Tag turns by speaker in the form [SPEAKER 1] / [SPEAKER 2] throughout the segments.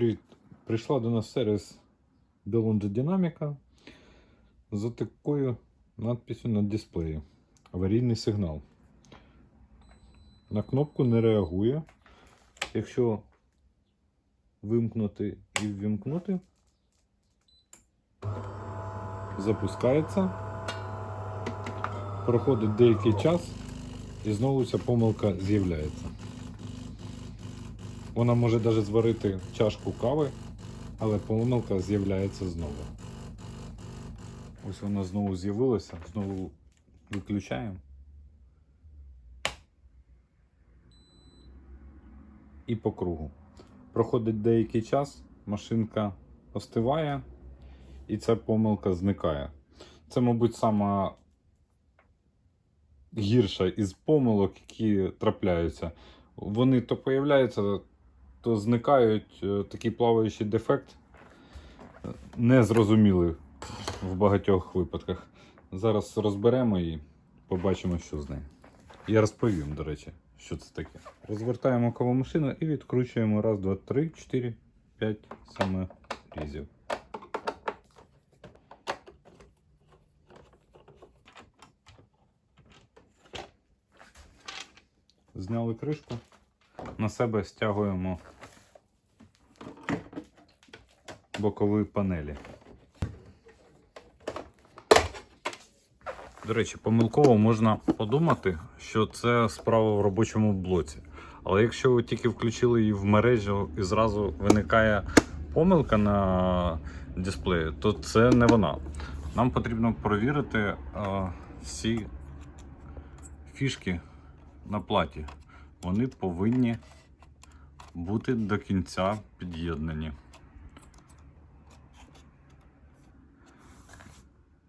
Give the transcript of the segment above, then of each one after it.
[SPEAKER 1] привіт! Прийшла до нас сервіс Delonge Динаміка з такою надписю на дисплеї. Аварійний сигнал. На кнопку не реагує. Якщо вимкнути і ввімкнути, запускається. Проходить деякий час і знову ця помилка з'являється. Вона може навіть зварити чашку кави, але помилка з'являється знову. Ось вона знову з'явилася, знову виключаємо. І по кругу. Проходить деякий час, машинка остиває, і ця помилка зникає. Це, мабуть, сама гірша із помилок, які трапляються. Вони то появляються, то зникають е, такий плаваючий дефект. Незрозумілий в багатьох випадках. Зараз розберемо і побачимо, що з нею. Я розповім, до речі, що це таке. Розвертаємо кавомашину і відкручуємо раз, два, три, чотири, п'ять саме різів. Зняли кришку, на себе стягуємо бокові панелі. До речі, помилково можна подумати, що це справа в робочому блоці. Але якщо ви тільки включили її в мережу і зразу виникає помилка на дисплеї, то це не вона. Нам потрібно перевірити е, всі фішки на платі. Вони повинні бути до кінця під'єднані.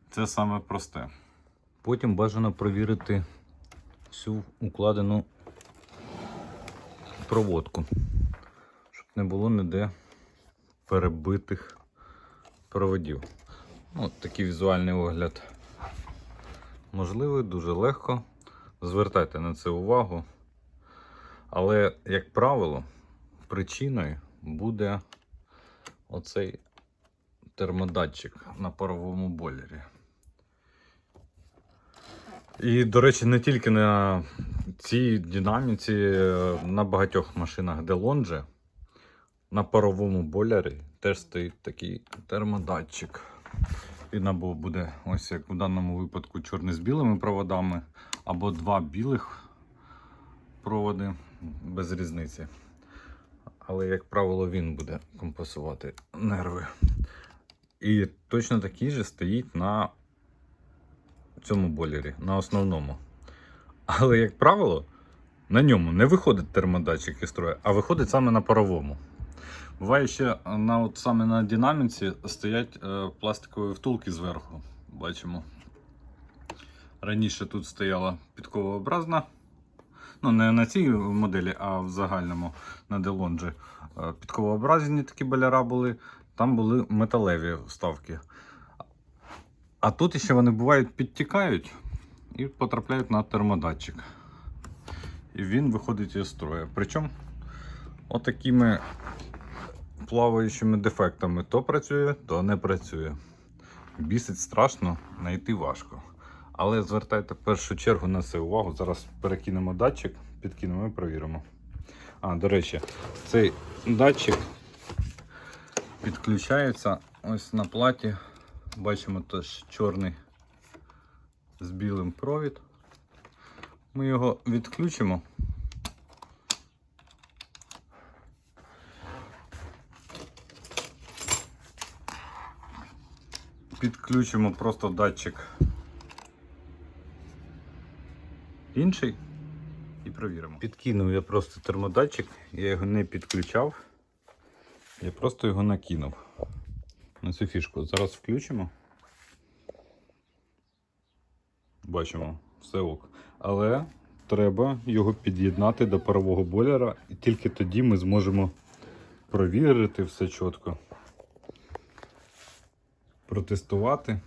[SPEAKER 1] Це саме просте. Потім бажано провірити всю укладену проводку, щоб не було ніде перебитих проводів. Ну, От такий візуальний огляд можливий, дуже легко. Звертайте на це увагу. Але, як правило, причиною буде оцей термодатчик на паровому бойлері. І, до речі, не тільки на цій динаміці, на багатьох машинах Делонже, на паровому бойлері теж стоїть такий термодатчик. Він або буде, ось як у даному випадку, чорний з білими проводами, або два білих проводи без різниці. Але, як правило, він буде компенсувати нерви. І точно такий же стоїть на цьому бойлері, на основному. Але, як правило, на ньому не виходить термодатчик із строю, а виходить саме на паровому. Буває ще на, от, саме на динаміці стоять е, пластикові втулки зверху. Бачимо. Раніше тут стояла підковообразна. Ну, не на цій моделі, а в загальному на Делонджі. Е, Підковообразні такі боляра були, там були металеві вставки. А тут ще вони бувають підтікають і потрапляють на термодатчик. І він виходить із строю. Причому отакими плаваючими дефектами то працює, то не працює. Бісить страшно, знайти важко. Але звертайте в першу чергу на це увагу. Зараз перекинемо датчик, підкинемо і провіримо. А, до речі, цей датчик підключається ось на платі. Бачимо теж чорний з білим провід. Ми його відключимо. Підключимо просто датчик інший і провіримо. Підкинув я просто термодатчик, я його не підключав, я просто його накинув на цю фішку. Зараз включимо. Бачимо, все ок. Але треба його під'єднати до парового бойлера, і тільки тоді ми зможемо провірити все чітко. Протестувати.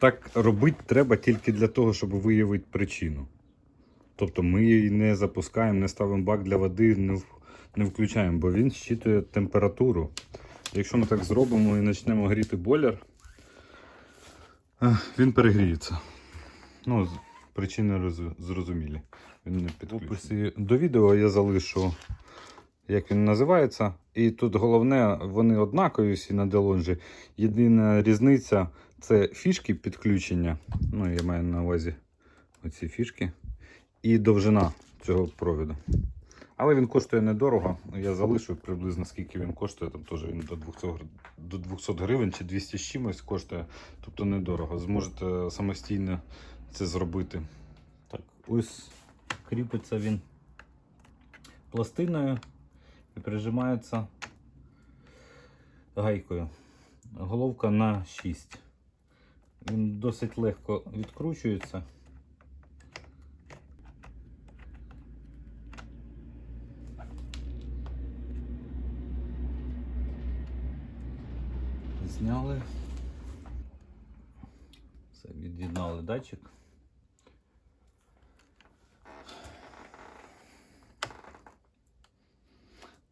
[SPEAKER 1] Так робити треба тільки для того, щоб виявити причину. Тобто ми її не запускаємо, не ставимо бак для води, не, не включаємо, бо він щитує температуру. Якщо ми так зробимо і почнемо гріти бойлер, е, він перегріється. Ну, причини роз- зрозумілі. Він не підключений. В описі до відео я залишу, як він називається. І тут головне, вони однакові всі на делонжі. Єдина різниця це фішки підключення. Ну, я маю на увазі оці фішки. І довжина цього провіду. Але він коштує недорого. Я залишу приблизно скільки він коштує. Там теж він до 200, до 200 гривень чи 200 з чимось коштує. Тобто недорого. Зможете самостійно це зробити. Так, ось кріпиться він пластиною і прижимається гайкою. Головка на 6. Він досить легко відкручується. Зняли. Все, від'єднали датчик.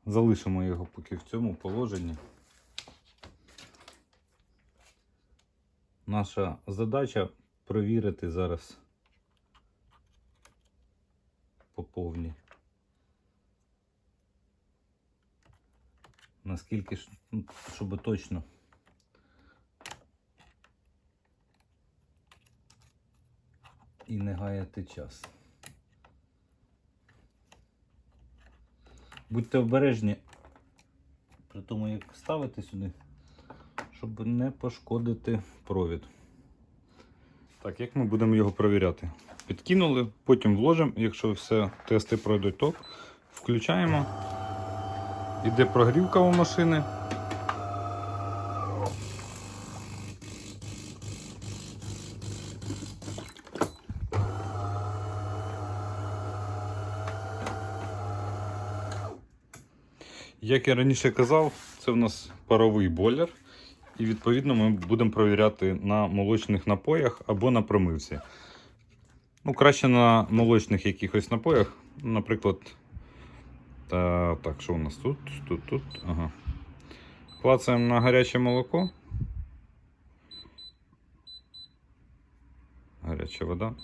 [SPEAKER 1] Залишимо його поки в цьому положенні. Наша задача провірити зараз по повній. Наскільки ну, щоб точно. І не гаяти час. Будьте обережні при тому, як ставити сюди, щоб не пошкодити провід. Так, як ми будемо його перевіряти? Підкинули, потім вложимо, якщо все тести пройдуть, то включаємо. Іде прогрівка у машини. Як я раніше казав, це в нас паровий бойлер. І відповідно ми будемо провіряти на молочних напоях або на промивці. Ну, краще на молочних якихось напоях. Наприклад, та, так, що у нас тут? Тут, тут. Ага. Клацаємо на гаряче молоко. Гаряча вода.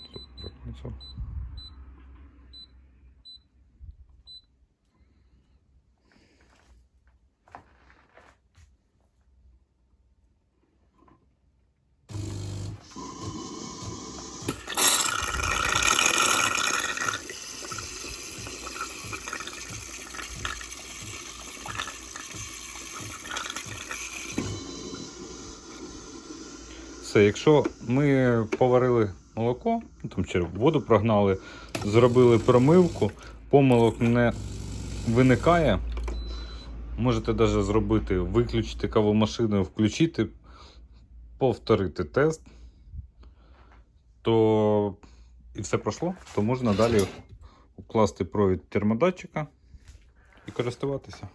[SPEAKER 1] Все, якщо ми поварили молоко, ну, там чи воду прогнали, зробили промивку, помилок не виникає. Можете навіть зробити, виключити кавомашину, включити, повторити тест, то і все пройшло, то можна далі укласти провід термодатчика і користуватися.